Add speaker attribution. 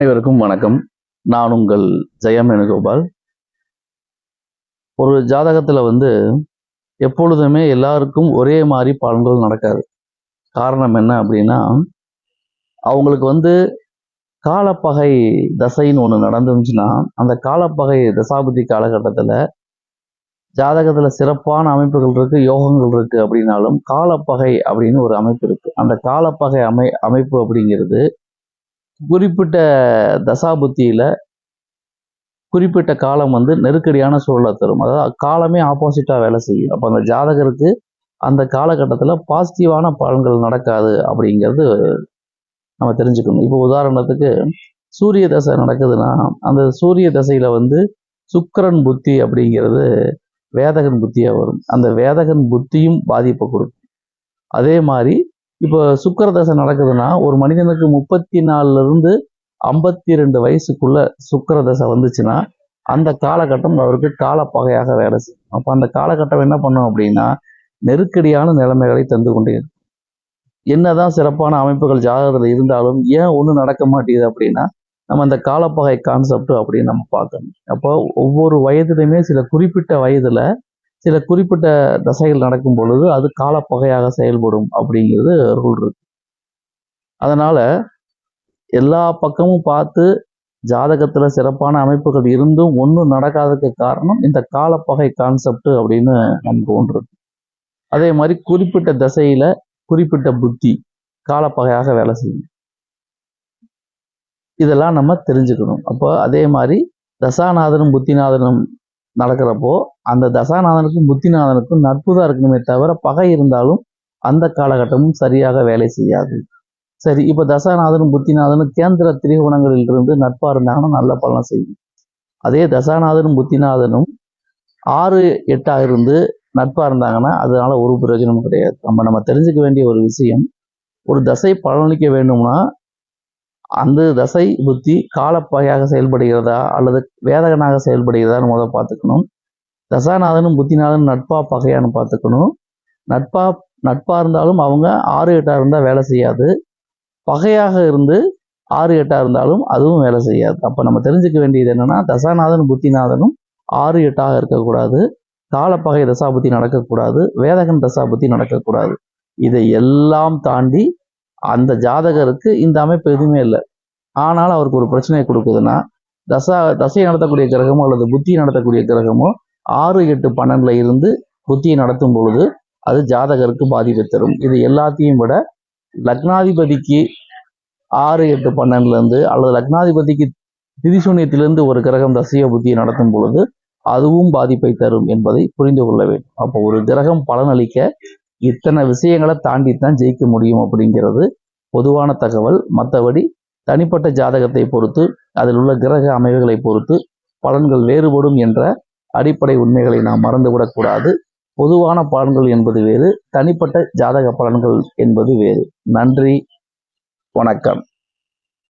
Speaker 1: அனைவருக்கும் வணக்கம். நான் உங்கள் ஜெயம் வேணுகோபால். ஒரு ஜாதகத்தில் வந்து எப்பொழுதுமே எல்லாருக்கும் ஒரே மாதிரி பலன்கள் நடக்காது. காரணம் என்ன அப்படின்னா அவங்களுக்கு வந்து காலப்பகை தசைன்னு ஒன்று நடந்துச்சுன்னா அந்த காலப்பகை தசாபதி காலகட்டத்தில் ஜாதகத்தில் சிறப்பான அமைப்புகள் இருக்கு யோகங்கள் இருக்கு அப்படின்னாலும் காலப்பகை அப்படின்னு ஒரு அமைப்பு இருக்கு. அந்த காலப்பகை அமை அமைப்பு அப்படிங்கிறது குறிப்பிட்ட தசாபுத்தியில் குறிப்பிட்ட காலம் வந்து நெருக்கடியான சூழலை தரும். அதாவது காலமே ஆப்போசிட்டா வேலை செய்யும். அப்போ அந்த ஜாதகருக்கு அந்த காலகட்டத்தில் பாசிட்டிவான பலன்கள் நடக்காது அப்படிங்கிறது நம்ம தெரிஞ்சுக்கணும். இப்போ உதாரணத்துக்கு சூரிய தசை நடக்குதுன்னா அந்த சூரிய தசையில் வந்து சுக்கரன் புத்தி அப்படிங்கிறது வேதகன் புத்தியாக வரும். அந்த வேதகன் புத்தியும் பாதிப்பை கொடுக்கும். அதே மாதிரி இப்போ சுக்கர தசை நடக்குதுன்னா ஒரு மனிதனுக்கு முப்பத்தி நாலுலேருந்து ஐம்பத்தி ரெண்டு வயசுக்குள்ள சுக்கர தசை வந்துச்சுன்னா அந்த காலகட்டம் அவருக்கு காலப்பகையாக வேலை செய்யும். அப்போ அந்த காலகட்டம் என்ன பண்ணும் அப்படின்னா நெருக்கடியான நிலைமைகளை தந்து கொண்டே இருக்கும். என்னதான் சிறப்பான அமைப்புகள் ஜாதகத்தில் இருந்தாலும் ஏன் ஒன்றும் நடக்க மாட்டேங்குது அப்படின்னா நம்ம அந்த காலப்பகை கான்செப்ட் அப்படின்னு நம்ம பார்க்கணும். அப்போ ஒவ்வொரு வயதுலையுமே சில குறிப்பிட்ட வயதில் சில குறிப்பிட்ட தசைகள் நடக்கும் பொழுது அது காலப்பகையாக செயல்படும் அப்படிங்கிறது ரூல் இருக்கு. அதனால எல்லா பக்கமும் பார்த்து ஜாதகத்துல சிறப்பான அமைப்புகள் இருந்தும் ஒன்றும் நடக்காததுக்கு காரணம் இந்த காலப்பகை கான்செப்ட் அப்படின்னு நமக்கு ஒன்று அதே மாதிரி குறிப்பிட்ட தசையில குறிப்பிட்ட புத்தி காலப்பகையாக வேலை செய்யும். இதெல்லாம் நம்ம தெரிஞ்சுக்கணும். அப்போ அதே மாதிரி தசாநாதனும் புத்திநாதனும் நடக்கிறப்போ அந்த தசாநாதனுக்கும் புத்திநாதனுக்கும் நட்பு தான் இருக்கணுமே தவிர பகை இருந்தாலும் அந்த காலகட்டமும் சரியாக வேலை செய்யாது. சரி இப்போ தசாநாதனும் புத்திநாதனும் கேந்திர திரிகோணங்களில் இருந்து நட்பாக இருந்தாங்கன்னா நல்ல பலன் செய்யும். அதே தசாநாதனும் புத்திநாதனும் ஆறு எட்டாக இருந்து நட்பாக இருந்தாங்கன்னா அதனால ஒரு பிரயோஜனமும் கிடையாது. நம்ம நம்ம தெரிஞ்சுக்க வேண்டிய ஒரு விஷயம் ஒரு தசை பலனளிக்க வேண்டும்னா அந்த தசை புத்தி காலப்பகையாக செயல்படுகிறதா அல்லது வேதகனாக செயல்படுகிறதான்னு முதல்ல பார்த்துக்கணும். தசாநாதனும் புத்திநாதனும் நட்பா பகையான்னு பார்த்துக்கணும். நட்பா நட்பா இருந்தாலும் அவங்க ஆறு எட்டாக இருந்தால் வேலை செய்யாது. பகையாக இருந்து ஆறு எட்டாக இருந்தாலும் அதுவும் வேலை செய்யாது. அப்போ நம்ம தெரிஞ்சுக்க வேண்டியது என்னென்னா தசாநாதனும் புத்திநாதனும் ஆறு எட்டாக இருக்கக்கூடாது. காலப்பகை தசாபுத்தி நடக்கக்கூடாது. வேதகன் தசாபுத்தி நடக்கக்கூடாது. இதை எல்லாம் தாண்டி அந்த ஜாதகருக்கு இந்த அமைப்பு எதுவுமே இல்லை. ஆனாலும் அவருக்கு ஒரு பிரச்சனையை கொடுக்குதுன்னா தசா தசையை நடத்தக்கூடிய கிரகமோ அல்லது புத்தியை நடத்தக்கூடிய கிரகமோ ஆறு எட்டு பன்னெண்டுல இருந்து புத்தியை நடத்தும் பொழுது அது ஜாதகருக்கு பாதிப்பை தரும். இது எல்லாத்தையும் விட லக்னாதிபதிக்கு ஆறு எட்டு பன்னெண்டுல இருந்து அல்லது லக்னாதிபதிக்கு திதிசூன்யத்திலிருந்து ஒரு கிரகம் தசைய புத்தியை நடத்தும் பொழுது அதுவும் பாதிப்பை தரும் என்பதை புரிந்து கொள்ள வேண்டும். அப்போ ஒரு கிரகம் பலனளிக்க இத்தனை விஷயங்களை தாண்டி தான் ஜெயிக்க முடியும் அப்படிங்கிறது பொதுவான தகவல். மற்றபடி தனிப்பட்ட ஜாதகத்தை பொறுத்து அதில் உள்ள கிரக அமைவுகளை பொறுத்து பலன்கள் வேறுபடும் என்ற அடிப்படை உண்மைகளை நாம் மறந்துவிடக்கூடாது பொதுவான பலன்கள் என்பது வேறு தனிப்பட்ட ஜாதக பலன்கள் என்பது வேறு. நன்றி வணக்கம்.